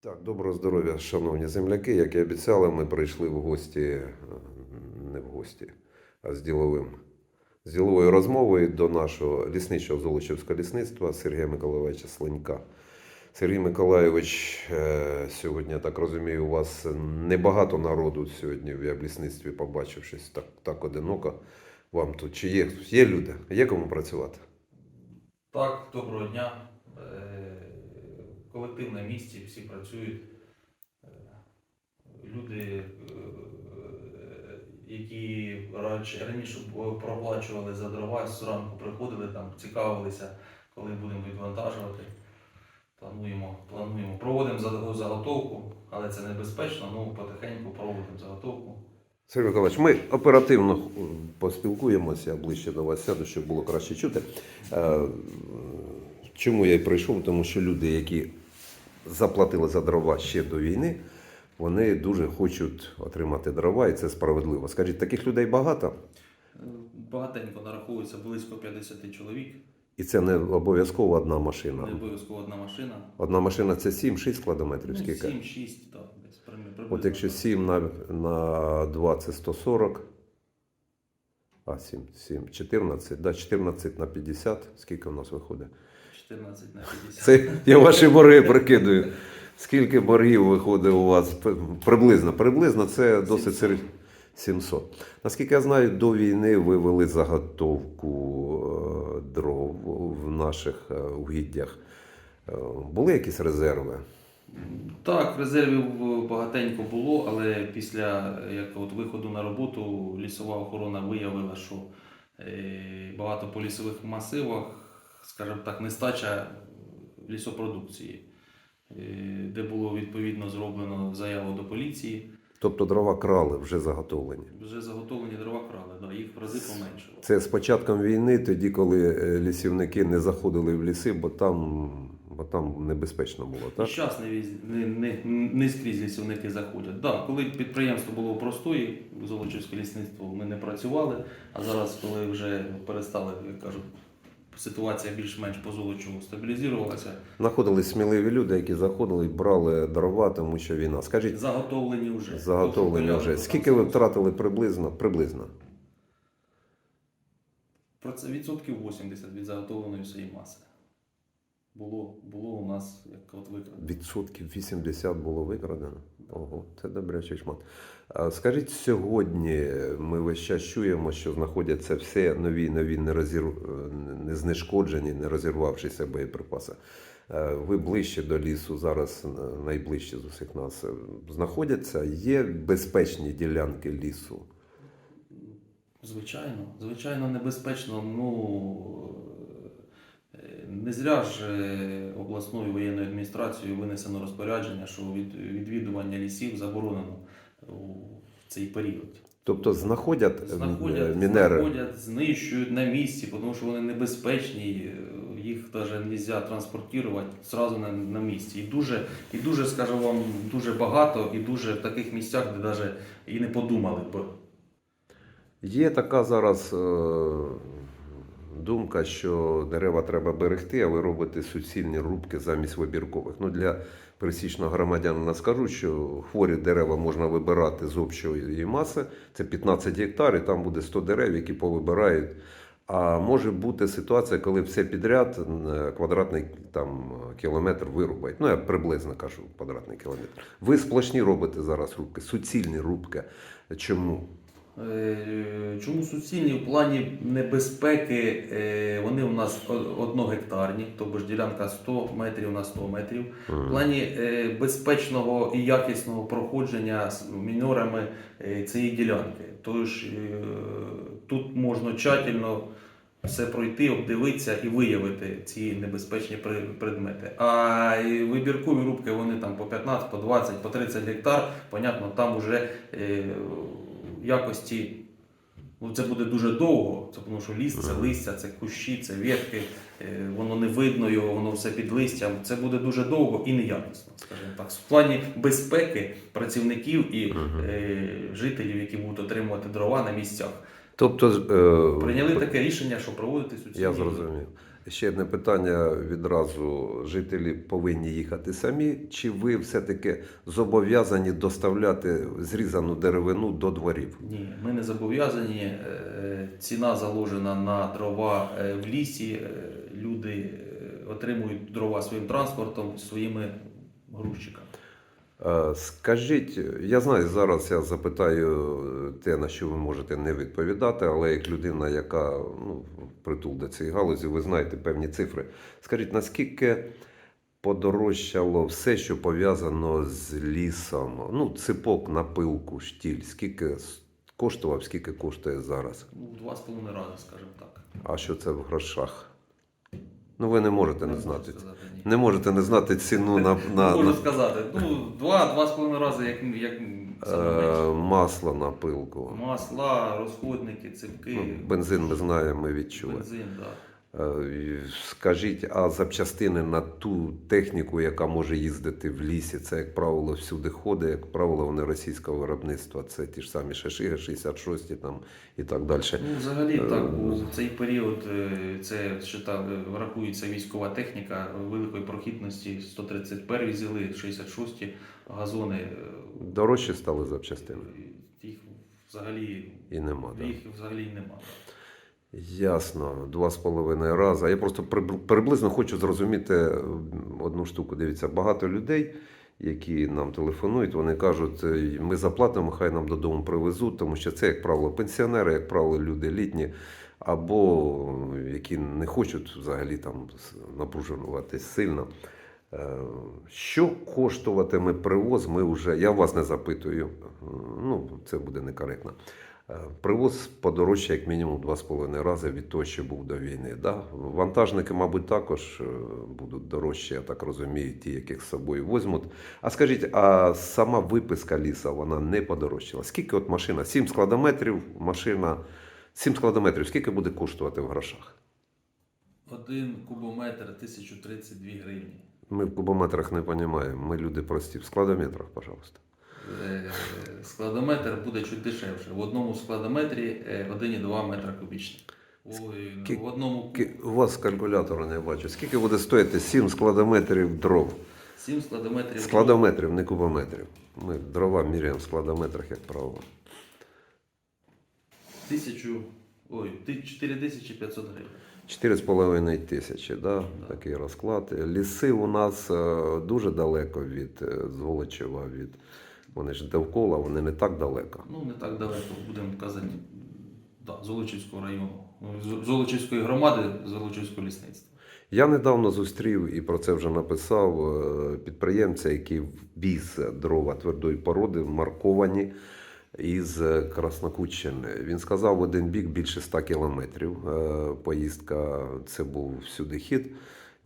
Так, доброго здоров'я, шановні земляки. Як і обіцяли, ми прийшли в гості, е, не в гості, а з діловим. З діловою розмовою до нашого лісничого Золочівського лісництва Сергія Миколайовича Слинька. Сергій Миколайович, е, сьогодні, я так розумію, у вас небагато народу сьогодні в лісництві побачив щось так, так одиноко. Вам тут чи є, є люди? Є кому працювати? Так, доброго дня. Е, Колектив на місці, всі працюють. Е, Люди, е, які раніше проплачували за дрова, зранку приходили там, цікавилися, коли будемо відвантажувати. Плануємо, плануємо. Проводимо заготовку, але це небезпечно, ну потихеньку проводимо заготовку. Сергій Миколаївич, ми оперативно е, поспілкуємося ближче до вас сяду, щоб було краще чути. Е, Чому я й прийшов? Тому що люди, які заплатили за дрова ще до війни, вони дуже хочуть отримати дрова, і це справедливо. Скажіть, таких людей багато, Е, Багатенько нараховується близько 50 чоловік. і це не обов'язково одна машина. Не обов'язково одна машина. Одна машина це 7-6 кладометрів. Ну, Скільки? 7-6, так, От якщо 7 на, на 2 це 140. А, 7, 7, 14, да, 14 на 50. Скільки у нас виходить? 14 на 50. Це я ваші борги прикидую. Скільки боргів виходить у вас? Приблизно. Приблизно це досить 700. серйозно. 700. Наскільки я знаю, до війни ви вели заготовку е, дров в наших е, угіддях. Е, Були якісь резерви? Так, резервів багатенько було, але після як от виходу на роботу лісова охорона виявила, що багато по лісових масивах, скажімо так, нестача лісопродукції, е, де було відповідно зроблено заяву до поліції. Тобто дрова крали вже заготовлені. Вже заготовлені дрова крали, да, їх в рази поменшило. Це з початком війни, тоді, коли е, лісівники не заходили в ліси, бо там, бо там небезпечно було, так? зараз не, не, не, не скрізь лісівники заходять. Да, коли підприємство було в простої, Золочівське лісництво, ми не працювали, а зараз, коли вже перестали, як кажуть, ситуація більш-менш по Золочеву стабілізувалася, Знаходились сміливі люди, які заходили і брали дрова, тому що війна. Скажіть, заготовлені вже. заготовлені вже. Скільки ви втратили приблизно? Приблизно. Про це відсотків 80 від заготовленої всієї маси. Було, було у нас, як от викрадено. Відсотків 80 було викрадено. Ого, це добрячий шмат. Скажіть, сьогодні ми весь час чуємо, що знаходяться всі нові, нові нерозір... не знешкоджені, не розірвавшися боєприпаси. Е, Ви ближче до лісу, зараз найближче з усіх нас знаходяться. Є безпечні ділянки лісу. Звичайно, звичайно, небезпечно. Ну не зря ж е, обласною воєнною адміністрацією винесено розпорядження, що відвідування лісів заборонено у цей період. Тобто знаходять, е, Знаходять, мінери. знаходять, знищують на місці, тому що вони небезпечні, е, їх навіть не можна транспортувати одразу на, на місці. І дуже, і дуже, скажу вам, дуже багато, і дуже в таких місцях, де навіть і не подумали б. Є така зараз е, думка, що дерева треба берегти, а ви робите суцільні рубки замість вибіркових. Ну, для пересічного громадянина скажу, що хворі дерева можна вибирати з общої маси. Це 15 гектарів, там буде 100 дерев, які повибирають. А може бути ситуація, коли все підряд квадратний там, кілометр вирубають. Ну, я приблизно кажу квадратний кілометр. Ви сплошні робите зараз рубки, суцільні рубки. Чому? Е, Чому суцільні в плані небезпеки е, вони у нас одногектарні, тобто ж ділянка 100 метрів на 100 метрів. В плані е, безпечного і якісного проходження з мінорами цієї ділянки. Тож тут можна тщательно все пройти, обдивитися і виявити ці небезпечні предмети. А вибіркові рубки вони там по 15, по 20, по 30 гектар, понятно, там вже якості. Ну, це буде дуже довго, це тому що ліс це листя, це кущі, це ветки, е, воно не видно його, воно все під листям. Це буде дуже довго і неякісно, скажімо так. В плані безпеки працівників і е, жителів, які будуть отримувати дрова на місцях. Тобто, е, Прийняли таке рішення, що проводити суцільні. я зрозумів. Ще одне питання відразу. Жителі повинні їхати самі, чи ви все-таки зобов'язані доставляти зрізану деревину до дворів? Ні, ми не зобов'язані. Е, Ціна заложена на дрова е, в лісі. Е, Люди отримують дрова своїм транспортом, своїми грузчиками. Е, Скажіть, я знаю, зараз я запитаю те, на що ви можете не відповідати, але як людина, яка ну, притул до цієї галузі, ви знаєте певні цифри. Скажіть, наскільки подорожчало все, що пов'язано з лісом? Ну, ципок, напилку, штіль, скільки коштував, скільки коштує зараз? Ну, два з половиною рази, скажімо так. А що це в грошах? Ну, ви не можете не не знати. сказати. Не можете не знати ціну на, на, можу на сказати. Ну, два, два з половиною рази, як, як е, масло на пилку. Масла, розходники, ципки, Ну, бензин ми знаємо, ми відчули. бензин, да. Е, Скажіть, а запчастини на ту техніку, яка може їздити в лісі, це, як правило, всюди ходить, як правило, вони російського виробництва. Це ті ж самі Шашиги, 66 там і так далі. Ну, взагалі, Е, так, у цей період е, це що там, е, рахується військова техніка великої прохідності. 131 взяли, 66 газони. Дорожчі стали запчастини. Їх взагалі, І нема. Да? їх взагалі немає. Ясно, два з половиною рази. Я просто приблизно хочу зрозуміти одну штуку. Дивіться, багато людей, які нам телефонують, вони кажуть, «Е, ми заплатимо, хай нам додому привезуть, тому що це, як правило, пенсіонери, як правило, люди літні, або які не хочуть взагалі там напружуватись сильно. Е, Що коштуватиме привоз? Ми вже я вас не запитую. Е, Ну це буде некоректно. Е, Привоз подорожче як мінімум 2,5 рази від того, що був до війни. Да? Вантажники, мабуть, також е, будуть дорожчі, я так розумію, ті, яких з собою возьмуть. А скажіть, а сама виписка ліса вона не подорожчала? Скільки от машина? 7 складометрів, машина 7 складометрів, скільки буде коштувати в грошах? Один кубометр 1032 гривні. Ми в кубометрах не розуміємо. Ми люди прості. В складометрах, пожалуйста. Е, Складометр буде чуть дешевше. В одному складометрі е, 1,2 метра кубічні. Ой, В одному У вас калькулятора не бачу. Скільки буде стоїти 7 складометрів дров? 7 складометрів. Складометрів, не кубометрів. Ми дрова міряємо в складометрах, як правило. Тисячу, ой, 4500 гривень. 4,5 тисячі, да? такий розклад. Ліси у нас е, дуже далеко від е, Золочева, від вони ж довкола, вони не так далеко. Ну, не так далеко, будемо казати, да, Золочівського району. Ну, Золочівської громади, Золочівського лісництва. Я недавно зустрів і про це вже написав е, підприємця, який віз дрова твердої породи, марковані із Краснокутщини. Він сказав, в один бік більше 100 кілометрів. Е, Поїздка це був всюди хід,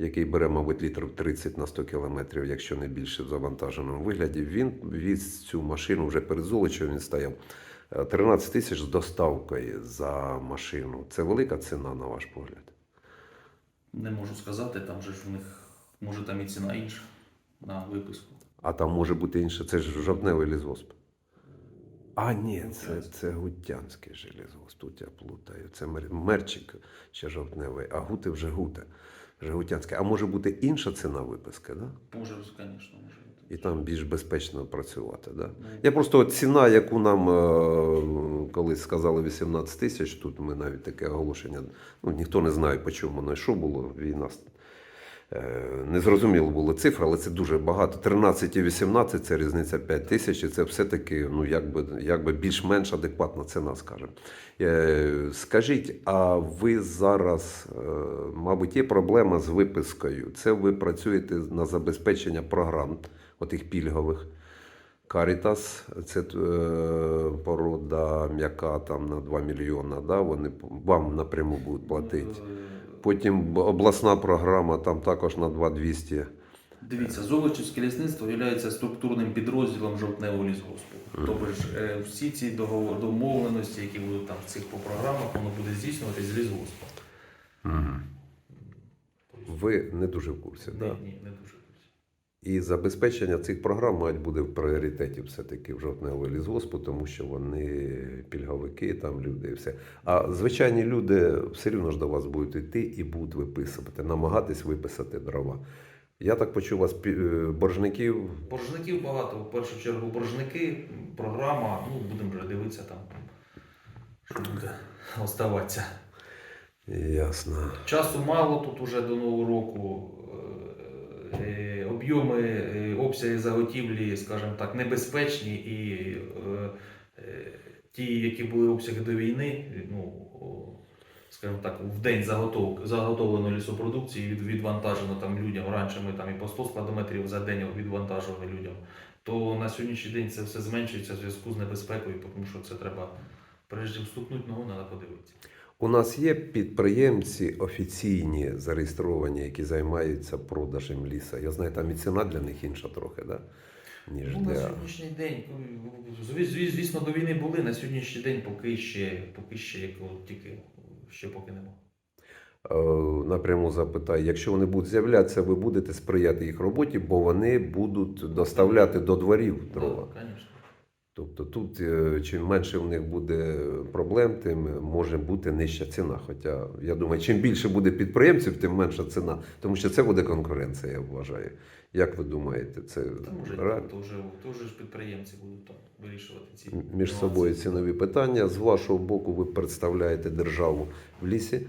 який бере, мабуть, літрів 30 на 100 кілометрів, якщо не більше в завантаженому вигляді. Він віз цю машину вже перед Золочем, він стояв. е, 13 тисяч з доставкою за машину. Це велика ціна, на ваш погляд. Не можу сказати, там же ж у них, може там і ціна інша на виписку. А там може бути інше, це ж жовтневий лісгосп. А ні, це, це гутянський же. Тут я плутаю. Це мерчик ще жовтневий, а гути вже гуте. Вже. А може бути інша ціна виписки, да? Може, звісно, може. І там більш безпечно працювати. Да? Ну, Я просто ціна, яку нам е, колись сказали 18 тисяч, тут ми навіть таке оголошення, ну ніхто не знає, по чому воно і що було. Війна незрозуміло було цифра, але це дуже багато. 13 і 18 це різниця 5 тисяч, і це все-таки ну, якби, якби більш-менш адекватна ціна, скажімо. Е, Скажіть, а ви зараз, е, мабуть, є проблема з випискою? Це ви працюєте на забезпечення програм, отих пільгових. Карітас, це е, порода м'яка там на 2 мільйона, да, вони вам напряму будуть платити. Потім обласна програма там також на 2200. Дивіться, Золочівське лісництво є структурним підрозділом жовтневого лісгоспу. Тобто ж е, всі ці домовленості, які будуть там в цих по програмах, воно буде здійснюватись з лісгоспом. Ви не дуже в курсі, Ні, так? Да? ні, не дуже. І забезпечення цих програм мають бути в пріоритеті все-таки в жовтневого лісгоспу, тому що вони пільговики, там люди і все. А звичайні люди все рівно ж до вас будуть йти і будуть виписувати, намагатись виписати дрова. Я так почув вас е, боржників. Боржників багато. В першу чергу боржники, програма, ну будемо вже дивитися там, що буде оставатися. Ясно. Часу мало тут уже до Нового року. Об'єми, е, обсяги заготівлі, скажімо так, небезпечні і е, е, ті, які були обсяги до війни, ну, скажімо так, в день заготов, заготовлено лісопродукції, від, відвантажено там людям. Раніше ми там і по 100 складометрів за день відвантажували людям. То на сьогоднішній день це все зменшується в зв'язку з небезпекою, тому що це треба, чим вступнути ногу, треба подивитися. У нас є підприємці офіційні зареєстровані, які займаються продажем ліса. Я знаю, там і ціна для них інша трохи, да? ніж Ну, на для. сьогоднішній день, зві- зві- звісно, до війни були, на сьогоднішній день поки ще, поки ще як от тільки ще поки нема. Е, Напряму запитаю, якщо вони будуть з'являтися, ви будете сприяти їх роботі, бо вони будуть доставляти до дворів дрова. Так, звісно. Тобто тут е, чим менше в них буде проблем, тим може бути нижча ціна. Хоча я думаю, чим більше буде підприємців, тим менша ціна. Тому що це буде конкуренція, я вважаю. Як ви думаєте, це Та може, реально? то вже, то вже ж підприємці будуть там вирішувати ці між нюанси. собою цінові питання. З вашого боку, ви представляєте державу в лісі,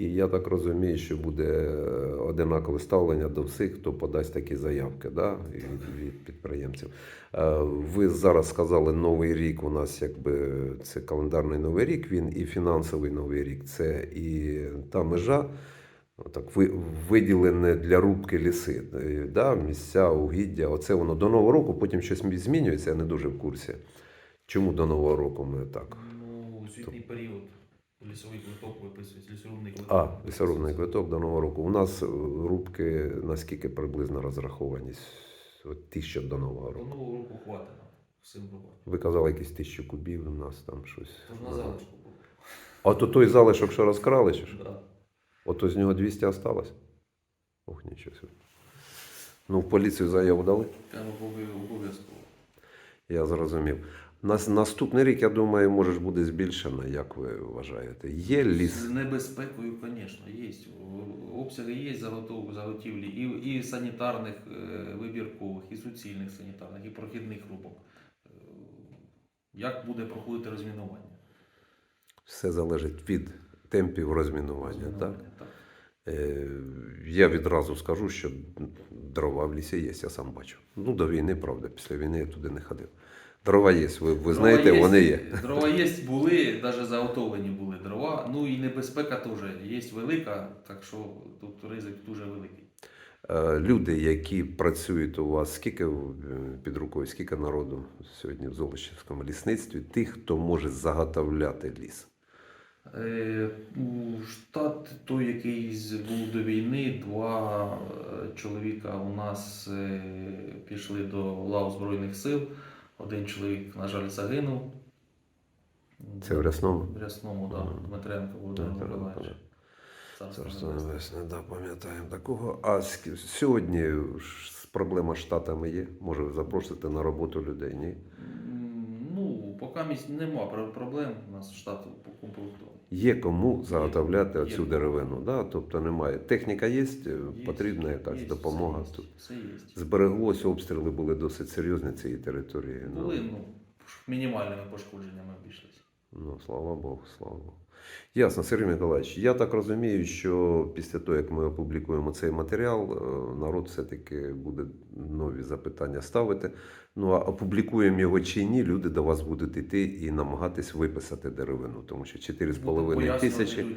і я так розумію, що буде е, одинакове ставлення до всіх, хто подасть такі заявки да, від, від підприємців. Е, Ви зараз сказали, новий рік у нас якби це календарний новий рік, він і фінансовий новий рік, це і та межа. Так, ви виділене для рубки ліси, е, да, місця, угіддя. Оце воно до нового року, потім щось змінюється, я не дуже в курсі. Чому до нового року ми так? Ну, звітний період, лісовий квиток виписується, лісорубний квиток. А, лісорубний квиток до нового року. У нас е, рубки наскільки приблизно розраховані? От тисяча до нового До року. нового року хватить всім рубати. Ви казали, якісь тисячу кубів у нас там щось. Тож на залишку було. А то той залишок, що розкрали, чи що? Да. Ото з нього 200 осталось? Ох, нічого. Ну, в поліцію заяву дали? Там обов'язково. Я зрозумів. Нас, наступний рік, я думаю, може ж буде збільшено, як ви вважаєте. Є ліс. З небезпекою, звісно, є. Обсяги є заготівлі і, і санітарних е, вибіркових, і суцільних санітарних, і прохідних рубок. Е, Як буде проходити розмінування? Все залежить від темпів розмінування. Розмінування, так. Е, я відразу скажу, що дрова в лісі є, я сам бачу. Ну, до війни, правда, після війни я туди не ходив. Дрова є, ви, ви знаєте, є, вони є. Дрова є, були, навіть заготовлені були дрова. Ну і небезпека теж є велика, так що тут ризик дуже великий. Е, Люди, які працюють у вас, скільки е, під рукою, скільки народу сьогодні в Золочівському лісництві, тих, хто може заготовляти ліс? Е, штат, той, який був до війни, два чоловіка у нас пішли до лав Збройних сил. Один чоловік, на жаль, загинув. Це в Рясному? В Рясному, так. Да. Дмитренко Володимир Миколаївич. так. Царство небесне. Да, пам'ятаємо такого. А сьогодні проблема з штатами є? Може, запросити на роботу людей? Ні? Ну, поки місць нема проблем. У нас штат комплектований. Є кому заготовляти Є. оцю деревину, да? тобто немає. Техніка є, Є, потрібна якась є, допомога. Все Тут є, все є. збереглося, обстріли були досить серйозні цієї території. Ну, Були ну, мінімальними пошкодженнями обійшлися. Ну, слава Богу, слава Богу. Ясно, Сергій Миколаївич, я так розумію, що після того, як ми опублікуємо цей матеріал, е, народ все-таки буде нові запитання ставити. Ну а опублікуємо його чи ні, люди до вас будуть йти і намагатись виписати деревину, тому що 4,5 тисячі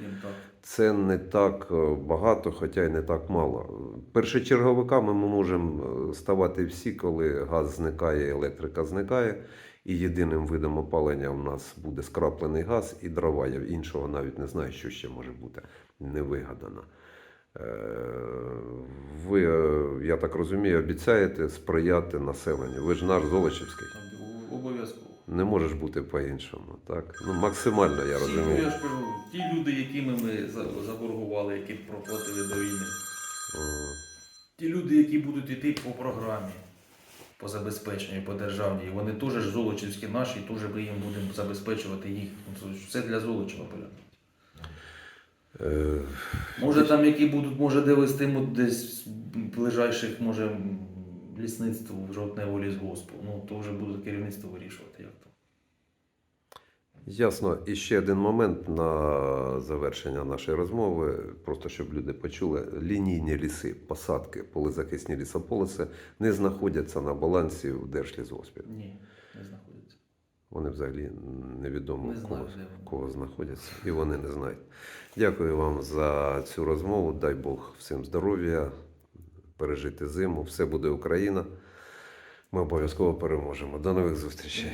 це не так е, багато, хоча й не так мало. Першочерговиками ми можемо е, ставати всі, коли газ зникає, електрика зникає. І єдиним видом опалення у нас буде скраплений газ і дрова. Я іншого навіть не знаю, що ще може бути невигадано. Е, Ви, е, я так розумію, обіцяєте сприяти населенню. Ви ж наш Золочівський. Обов'язково. Не може ж бути по-іншому. Так? Ну, максимально я розумію. я ж кажу, ті люди, якими ми заборгували, які проплатили до війни, Ага. ті люди, які будуть йти по програмі, по забезпеченню, по державній, вони теж ж золочівські наші, теж ми їм будемо забезпечувати їх. Ну, це для Золочева поля. Е, Може там які будуть, може де вестимуть десь ближайших, може, лісництво, жовтневу лісгоспу. Ну, то вже буде керівництво вирішувати, як то. Ясно. І ще один момент на завершення нашої розмови, просто щоб люди почули. Лінійні ліси, посадки, полезахисні лісополоси не знаходяться на балансі в Держлісгоспі. Ні, не знаходиться. Вони взагалі невідомо Не кого, кого знаходяться, і вони не знають. Дякую вам за цю розмову. Дай Бог всім здоров'я, пережити зиму. Все буде Україна. Ми обов'язково переможемо. До нових зустрічей.